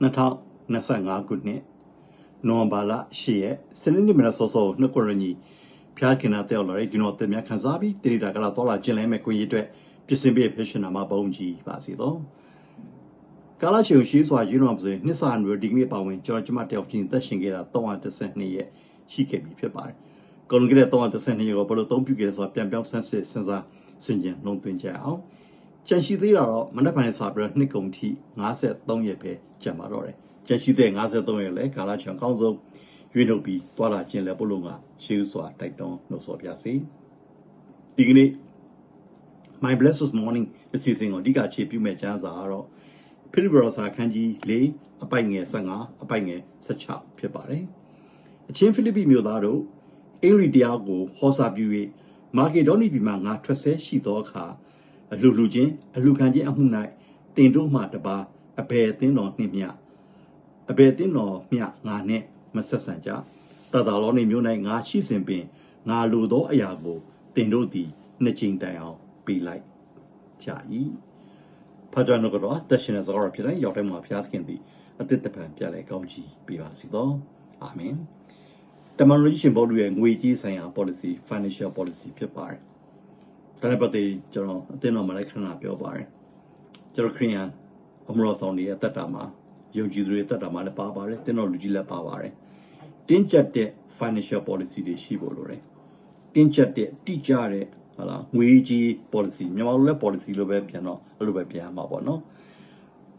2025ခုနှစ်နိုဝင်ဘာလ10ရက်စနေနေ့မနက်စောစောနှစ်ကွရညီဖျားခင်နာတက်လာတဲ့ဒီနော်တင်များခန်းစားပြီးတိရိတာကလာတော့လာကျင်လဲမဲ့ကွင်ကြီးအတွက်ပြင်ဆင်ပေးဖက်ရှင်နာမှာပုံကြီးပါစီတော့ကာလာချေရှိစွာယူနော်ဆိုရင်နှစ်စာမျိုးဒီကနေ့ပါဝင်ကျွန်တော်ကျမတယောက်ချင်းသက်ရှင်ခဲ့တာ312ရက်ရှိခဲ့ပြီဖြစ်ပါတယ်။ကုန်ကလေး312ရက်ကိုဘယ်လိုသုံးပြုခဲ့လဲဆိုတာပြန်ပြောင်းဆန်းစစ်စဉ်းစားဆင်ခြင်လုံးသွင်းကြအောင်။ ကြံရှိသေးတာတော့မနက်ဖြန်စာပြီးတော့နှစ်ကုန်ထိ53ရက်ပဲကြံပါတော့တယ်။ကြံရှိတဲ့53ရက်လဲကာလာချေအကောင်းဆုံးရွေးနှုတ်ပြီးတွာလာခြင်းလဲဘလို့ကရှေးစွာတိုက်တွန်းနှုတ်ဆော်ပြစီ။ဒီကနေ့ My Blessed Morning အစီအစဉ်ကိုအဓိကအခြေပြုမဲ့ကျမ်းစာကတော့ဖိလိပ္ပရောစာခန်းကြီး၄အပိုက်ငယ်15အပိုက်ငယ်16ဖြစ်ပါတယ်။အချင်းဖိလိပ္ပိမြို့သားတို့အင်္ဂလိပ်တရားကိုဟောစာပြု၍မာကေဒေါနိပြည်မှငါထွက်ဆဲရှိသောအခါ အလှလူချင်းအလှခံချင်းအမှု၌တင်တို့မှတပါအဘယ်အသင်းတော်နှင့်မျှအဘယ်အသင်းတော်မျှငါနှင့်မဆက်ဆံကြတတတော်နှင့်မြို့၌ငါရှိစဉ်ပင်ငါလိုသောအရာကိုတင်တို့သည်နှစ်ချိန်တိုင်အောင်ပေးလိုက်ကြ၏ဖာကြနကတော့တရှင်စကားဖြစ်တဲ့ရောက်တဲ့မှာဖျားသခင်သည်အသစ်တပံပြလဲကောင်းကြီးပေးပါစီတော့အာမင်တမန်တော်ကြီးရှင်ဘောလူရဲ့ငွေကြေးဆိုင်ရာ policy financial policy ဖြစ်ပါတယ် ဒါနဲ့ပတ်သက်ကျွန်တော်အတင်းတော်မှာလည်းခဏပြောပါတယ်ကျွန်တော်ခရီးယန်အမရောဆောင်တွေရဲ့တက်တာမှာယုံကြည်သူတွေတက်တာမှာလည်းပါပါတယ်တင်းတော်လူကြီးလည်းပါပါတယ်တင်းကျပ်တဲ့ financial policy တွေရှိဖို့လိုတယ်တင်းကျပ်တဲ့တိကျတဲ့ဟာလားငွေကြီး policy မြန်မာလိုလည်း policy လိုပဲပြန်တော့အဲ့လိုပဲပြန်ရမှာပေါ့နော်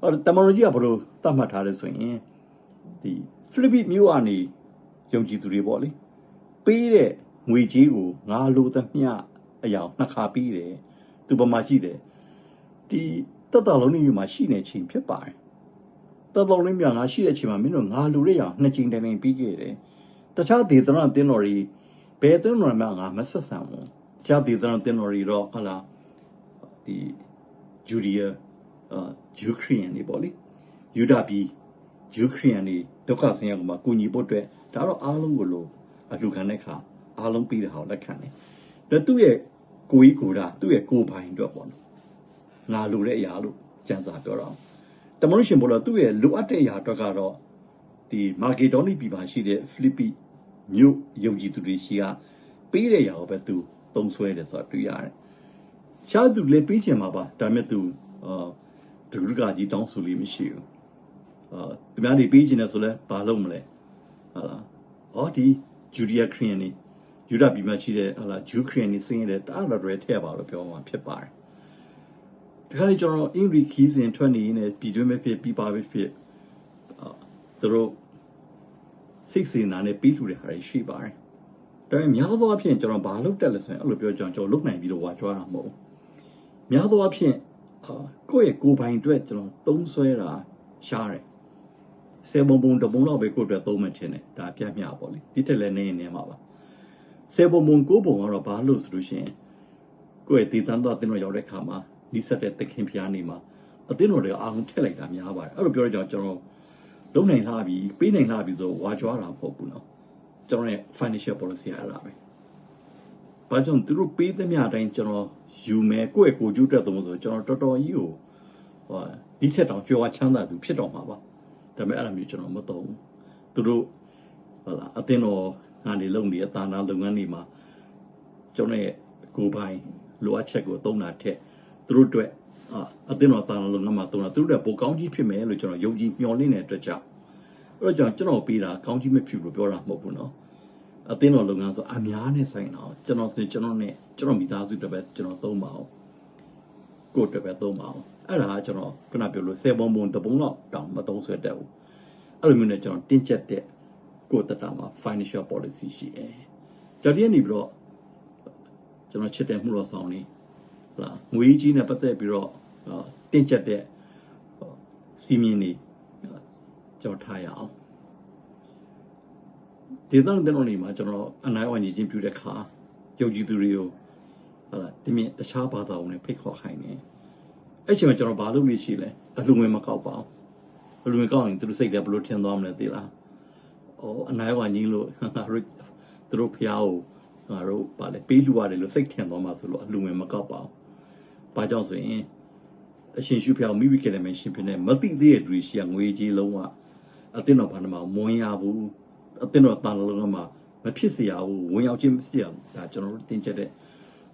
အဲ့တမန်တော်ကြီးကဘယ်လိုသတ်မှတ်ထားလဲဆိုရင်ဒီဖိလိပ္ပိမြို့ကနေယုံကြည်သူတွေပေါ့လေပေးတဲ့ငွေကြီးကိုငါလိုသမျှ အယောင်နှစ်ခါပြီးတယ်သူပမာရှိတယ်ဒီတက်တော်လုံးနေမှာရှိနေချိန်ဖြစ်ပါတယ်တက်တော်လုံးမြငါရှိတဲ့ချိန်မှာမင်းတို့ငါလိုတဲ့ယောင်နှစ်ချိန်တိုင်တိုင်ပြီးခဲ့တယ်တခြားဒေသနာတင်းတော်ကြီးဘယ်တင်းတော်မှငါမဆက်ဆံဘူးဂျာဒေသနာတင်တော်ရီတော့ဟလာဒီဂျူရီယာအာဂျူခရီးယန်တွေပေါ့လေယူဒာပြည်ဂျူခရီးယန်တွေဒုက္ခဆင်းရဲကမှာကုညီဖို့အတွက်ဒါတော့အားလုံးကိုလို့အလှခံတဲ့ခါအားလုံးပြီးတဲ့ဟာကိုလက်ခံတယ်ဒါသူ့ရဲ့ ကိုကြီးကိုတာသူ့ရဲ့ကိုပိုင်အတွက်ပေါ့နော်ငါလိုတဲ့အရာလို့ကြံစာပြောတော့တမန်ရှင်ဘောလို့သူ့ရဲ့လိုအပ်တဲ့အရာအတွက်ကတော့ဒီမာဂေဒေါနီပြည်မှာရှိတဲ့ဖိလိပ္ပိမြို့ယုံကြည်သူတွေရှိကပေးတဲ့အရာကိုပဲသူသုံးဆွဲတယ်ဆိုတာတွေ့ရတယ်။ရှားသူလည်းပေးချင်မှာပါဒါပေမဲ့သူအာတကူကကြီးတောင်းဆိုလို့မရှိဘူး။အာသူများတွေပေးချင်တယ်ဆိုလဲဘာလုပ်မလဲ။ဟာလား။အော်ဒီဂျူဒီယာခရီးယန်နေ ယူဒပြည်မှာရှိတဲ့ဟာလားဂျူခရီးယန်နေစင်းရတဲ့တားတော်တွေထည့်ပါလို့ပြောမှာဖြစ်ပါတယ်။ဒီခါလေးကျွန်တော်အင်္ဂလိပ်ခီးစဉ်ထွက်နေနေပြည်တွင်းမဲ့ဖြစ်ပြီးပါပဲဖြစ်အာသူတို့စိတ်စေနာနဲ့ပြီးလှူတဲ့ဟာတွေရှိပါတယ်။ဒါပေမဲ့များသောအားဖြင့်ကျွန်တော်ဘာလုပ်တက်လဲဆိုရင်အဲ့လိုပြောကြအောင်ကျွန်တော်လုပ်နိုင်ပြီးတော့ဝါကြွားတာမဟုတ်ဘူးများသောအားဖြင့်အာကိုယ့်ရဲ့ကိုယ်ပိုင်အတွက်ကျွန်တော်သုံးဆွဲတာရှားတယ်ဆယ်ပုံပုံတပုံတော့ပဲကိုယ့်အတွက်သုံးမှထင်တယ်ဒါပြမျှပေါ့လေဒီတက်လည်းနေနေမှာပါ ဆယ်ပုံပုံကိုပုံကတော့ဘာလို့ဆိုလို့ရှိရင်ကိုယ့်ရဲ့ဒေသန်းတော့တင်းတော့ရောက်တဲ့ခါမှာနီးစပ်တဲ့တခင်ဖျားနေမှာအတင်းတော်တွေအာရုံထည့်လိုက်တာများပါတယ်အဲ့လိုပြောရကြကျွန်တော်လုံနိုင်လာပြီပေးနိုင်လာပြီဆိုဝါကြွားတာမဟုတ်ဘူးနော်ကျွန်တော်ရဲ့ financial policy အဲ့ဒါပဲ။ဘာကြောင့်သူတို့ပေးသမျှအတိုင်းကျွန်တော်ယူမယ်ကိုယ့်ရဲ့ကိုကျိုးတက်သုံးဆိုကျွန်တော်တော်တော်ကြီးကိုဟိုဒီထက်တောင်ကြွားချမ်းသာသူဖြစ်တော်မှာပါ။ဒါပေမဲ့အဲ့လိုမျိုးကျွန်တော်မသုံးဘူး။သူတို့ဟုတ်လားအတင်းတော် ငါနေလုံနေတဲ့တာနာလုပ်ငန်းတွေမှာကျွန်တော်ရဲ့ကိုယ်ပိုင်လိုအပ်ချက်ကိုသုံးတာထက်သူတို့အတွက်အသင်းတော်တာနာလုပ်ငန်းမှာသုံးတာသူတို့အတွက်ပိုကောင်းကြီးဖြစ်မယ်လို့ကျွန်တော်ယုံကြည်မျှော်လင့်နေတဲ့အတွက်ကြောင့်အဲ့တော့ကျွန်တော်ကျွန်တော်ပေးတာကောင်းကြီးမဖြစ်ဘူးပြောတာမဟုတ်ဘူးနော်အသင်းတော်လုပ်ငန်းဆိုအများနဲ့ဆိုင်တာကျွန်တော်ဆိုကျွန်တော်နဲ့ကျွန်တော်မိသားစုတွေပဲကျွန်တော်သုံးပါအောင်ကိုယ်တွေပဲသုံးပါအောင်အဲ့ဒါကကျွန်တော်ခုနပြောလို့ဆယ်ပုံပုံတပုံတော့တောင်မသုံးဆွဲတတ်ဘူးအဲ့လိုမျိုးနဲ့ကျွန်တော်တင့်ကျက်တဲ့ ကိုယ့်တတာမှာ financial policy ရှိတယ်ဒါတည်းနေပြီးတော့ကျွန်တော်ချစ်တဲ့မှုတော်ဆောင်နေဟုတ်လားငွေကြီးနဲ့ပတ်သက်ပြီးတော့တင်းကျပ်တဲ့စီမင်းနေကြော်ထားရအောင်ဒေသနဲ့တဲ့နေမှာကျွန်တော်အနိုင်ဝညီချင်းပြုတဲ့ခါယုံကြည်သူတွေကိုဟာလာဒီမြင်တခြားဘာသာဝင်တွေဖိတ်ခေါ်ခိုင်းတယ်အဲ့ချိန်မှာကျွန်တော်ဘာလုပ်လို့ရှိလဲအလှငွေမကောက်ပါဘူးအလှငွေကောက်ရင်သူတို့စိတ်ထဲဘလို့ထင်သွားမလဲသိလား အော်အနိုင်ဝညီလို့ငါတို့သူတို့ဖျားကိုငါတို့ဗာလေပေးလှူရတယ်လို့စိတ်ထင်သွားမှဆိုလို့အလှငွေမကောက်ပါဘူးဘာကြောင့်ဆိုရင်ဟအရှင်ရှုဖျောက်မိမိကလည်းမရှင်ဖြစ်နေမတိသေးတဲ့သူတွေရှိရငွေကြီးလုံးဝအတင်းတော်ဘာမှမဝင်ရဘူးအတင်းတော်တန်လုံးမှာမဖြစ်စေရဘူးဝင်ရောက်ခြင်းမရှိရဒါကျွန်တော်တို့တင်ချက်တဲ့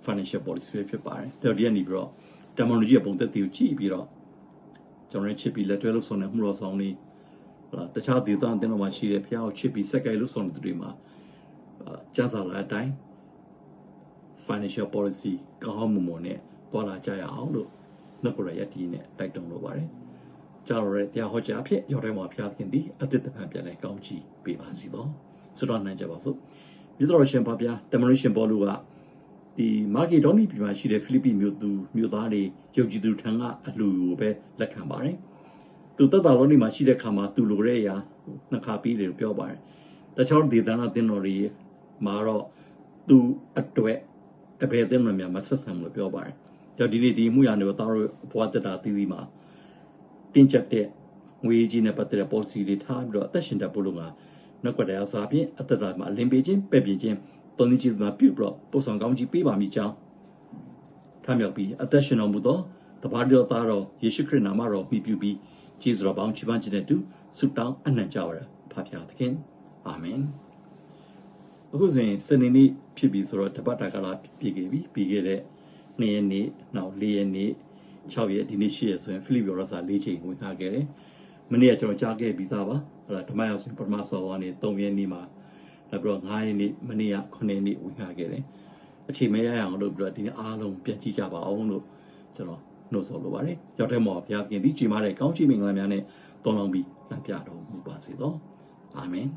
financial policy ပဲဖြစ်ပါတယ်။ဒါဒီကနေပြီးတော့ terminology ရဲ့ပုံသက်တည်ကိုကြည့်ပြီးတော့ကျွန်တော်တို့ချစ်ပြီးလက်တွဲလို့ဆောင်တဲ့မှုတော်ဆောင်နေ ဟုတ်တခြားဒေသအတင်းတော်မှာရှိတဲ့ဖျားကိုချစ်ပြီးစက်ကဲလို့ဆောင်တဲ့သူတွေမှာကျန်းစာလာအတိုင်း financial policy ကောင်းမှုမွန်နဲ့တွာလာကြရအောင်လို့နှုတ်ကရယတိနဲ့တိုက်တွန်းလိုပါတယ်။ကြောက်ရတဲ့တရားဟောကြားအဖြစ်ရောက်တိုင်းမှာဖျားခင်သည်အတိတ်တပံပြန်လဲကောင်းချီးပေးပါစီတော့။ဆိုတော့နိုင်ကြပါစို့။မြေတော်ရှင်ပါဗျာ demonstration ပေါ်လို့ကဒီမာဂီဒေါနီပြည်မှာရှိတဲ့ဖိလိပ္ပိမြို့သူမြို့သားတွေယုံကြည်သူထံကအလှူကိုပဲလက်ခံပါတယ်။ သူတက်တာလောနီမှာရှိတဲ့ခါမှာသူလိုတဲ့အရာနှစ်ခါပြီးတယ်လို့ပြောပါတယ်။တခြားဒေသနာတင်တော်တွေမှာတော့သူအတွက်အဘယ်တင်မှများမဆက်ဆံလို့ပြောပါတယ်။ကြောင့်ဒီနေ့ဒီမှုရနေတော့သားတို့ဘွားတက်တာတီးတီးမှာတင်းကျပ်တဲ့ငွေကြီးနဲ့ပတ်သက်တဲ့ policy တွေထားပြီးတော့အသက်ရှင်တတ်ဖို့လို့ကနောက်ကွယ်တရားစာဖြင့်အသက်တာမှာအလင်းပေးခြင်းပဲ့ပြင်ခြင်းတုံးကြီးမှာပြုပြီးတော့ပို့ဆောင်ကောင်းကြီးပေးပါမိကြောင်းထမြောက်ပြီးအသက်ရှင်တော်မူသောတပါးတော်သားတော်ယေရှုခရစ်နာမတော်ပြီးပြုပြီး ကျေးဇူးတော်ပေါင်းချီးပန်းခြင်းနဲ့တူဆုတောင်းအနံ့ကြပါရဖဖျားသခင်အာမင်အခုဆိုရင်စနေနေ့ဖြစ်ပြီဆိုတော့တပတ်တာကလာပြည့်ခဲ့ပြီပြီးခဲ့တဲ့နေ့ရက်နေ့နောက်၄ရက်နေ့6ရက်ဒီနေ့8ရက်ဆိုရင်ဖိလိပ္ပိရောစာ၄ချိန်ဝင်ထားခဲ့တယ်မနေ့ကကျွန်တော်ကြားခဲ့ပြီးသားပါဟလာဓမ္မရောက်စဉ်ပထမဆောကနေ3ရက်နေ့မှာနောက်ပြီးတော့9ရက်နေ့မနေ့က9ရက်နေ့ဝင်ထားခဲ့တယ်အချိန်မရရအောင်လို့ပြီးတော့ဒီနေ့အားလုံးပြန်ကြည့်ကြပါအောင်လို့ကျွန်တော် နှုတ်ဆော်လိုပါတယ်ရောက်တဲ့မော်ဘုရားခင်ဒီချိန်မာတဲ့ကောင်းချီးမင်္ဂလာများနဲ့တောင်းလောင်းပြီးလမ်းပြတော်မူပါစေသောအာမင်